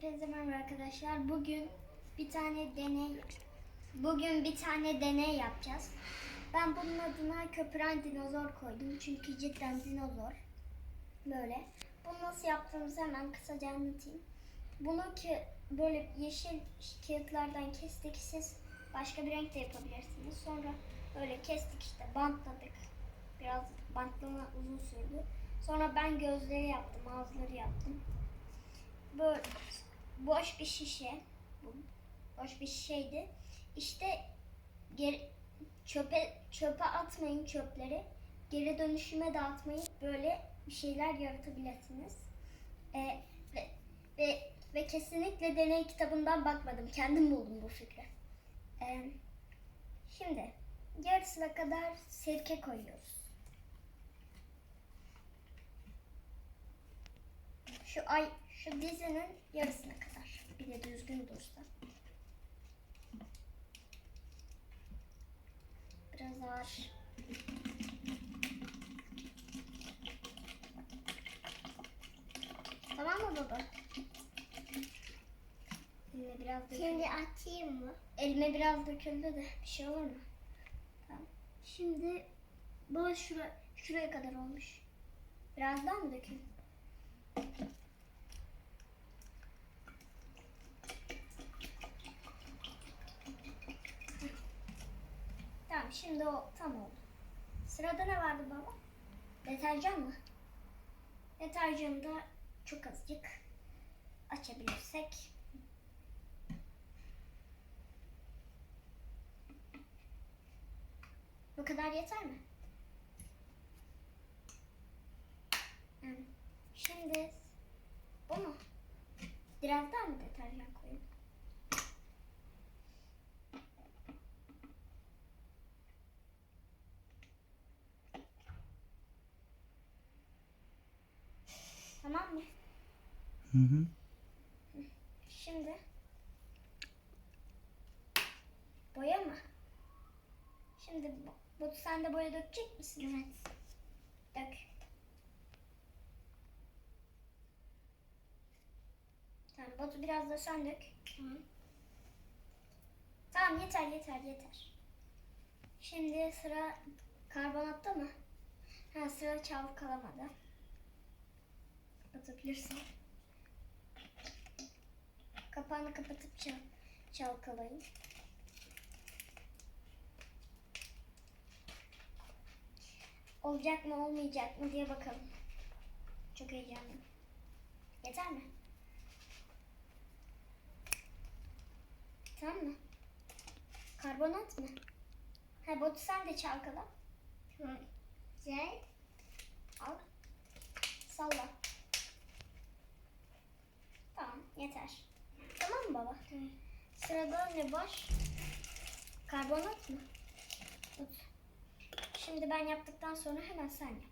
Hepinize merhaba arkadaşlar. Bugün bir tane deney bugün bir tane deney yapacağız. Ben bunun adına köpüren dinozor koydum. Çünkü cidden dinozor. Böyle. Bunu nasıl yaptığımızı hemen kısaca anlatayım. Bunu ki böyle yeşil kağıtlardan kestik. Siz başka bir renk de yapabilirsiniz. Sonra böyle kestik işte bantladık. Biraz bantlama uzun sürdü. Sonra ben gözleri yaptım, ağızları yaptım böyle boş bir şişe boş bir şişeydi. İşte geri, çöpe çöpe atmayın çöpleri. Geri dönüşüme de atmayın. Böyle bir şeyler yaratabilirsiniz. Ee, ve, ve, ve kesinlikle deney kitabından bakmadım. Kendim buldum bu fikri. Ee, şimdi yarısına kadar sirke koyuyoruz. Şu ay şu dizinin yarısına kadar. Bir de düzgün dursa. Biraz ağır. Tamam mı baba? Elime biraz döküldü. Şimdi atayım mı? Elime biraz döküldü de bir şey olur mu? Tamam. Şimdi baba şura, şuraya kadar olmuş. Biraz daha mı dökeyim? Tamam şimdi o tam oldu. Sırada ne vardı baba? Deterjan mı? Deterjanı da çok azıcık açabilirsek. Bu kadar yeter mi? Yani şimdi bu mu? Biraz daha mı deterjan koyayım? Tamam mı? Hı hı. Şimdi boya mı? Şimdi bu, bu sen de boya dökecek misin? Evet. Dök. Tamam Batu biraz da sen dök. Tamam yeter yeter yeter. Şimdi sıra karbonatta mı? Ha sıra çalkalamada. Kapatabilirsin. Kapağını kapatıp çal çalkalayın. Olacak mı olmayacak mı diye bakalım. Çok heyecanlıyım. Yeter mi? Tamam mı? Karbonat mı? Ha botu sen de çalkala. Tamam. Güzel. Al. Salla. Tamam yeter. Tamam mı baba? Sırada ne var? Karbonat mı? Tut. Şimdi ben yaptıktan sonra hemen sen yap.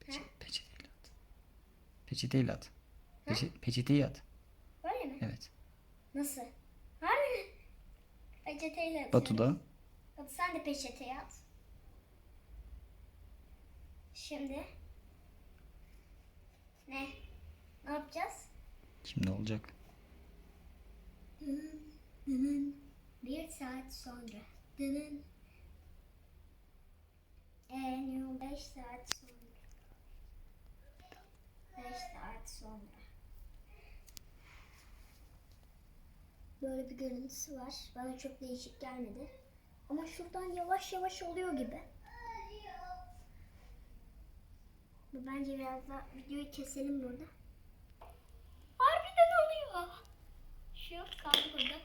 Peçe, peçeteyle at. Peçeteyle at. Peçe, peçeteyi at. Böyle mi? Evet. Nasıl? Harbi? Peçeteyle atıyorum. Batu da. Batu sen de peçeteye at. Şimdi ne? Ne yapacağız? Şimdi olacak. Bir saat sonra. Dının. En beş saat sonra. Beş saat sonra. Böyle bir görüntüsü var. Bana çok değişik gelmedi. Ama şuradan yavaş yavaş oluyor gibi. Bu bence biraz daha videoyu keselim burada. Harbiden oluyor. Şu kaldı burada.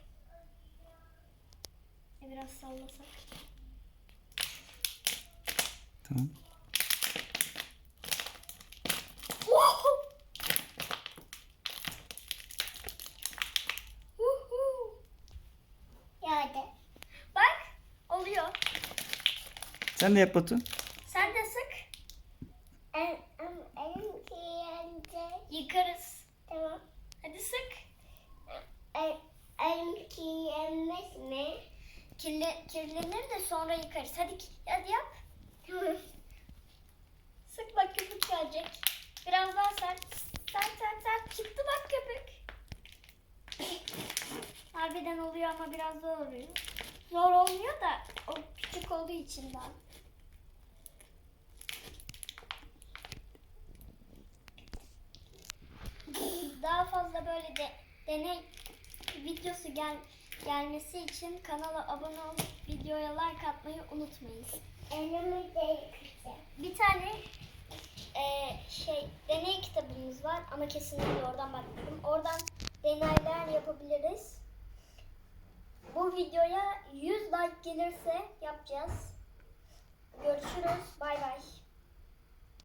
E, Biraz sallasak. Tamam. Sen de yap Batu. Sen de sık. Yıkarız. Tamam. Hadi sık. Elim kirlenmez mi? Kirli, kirlenir de sonra yıkarız. Hadi, hadi yap. sık bak köpük gelecek. Biraz daha sert. Sert sert sert. Çıktı bak köpük. Harbiden oluyor ama biraz zor oluyor. Zor olmuyor da o küçük olduğu için daha. Deney videosu gel gelmesi için kanala abone olup videoya like atmayı unutmayın. Elimi de yıkayacağım. Bir tane eee, şey deney kitabımız var ama kesinlikle oradan bakmadım. Oradan deneyler yapabiliriz. Bu videoya 100 like gelirse yapacağız. Görüşürüz. Bay bay.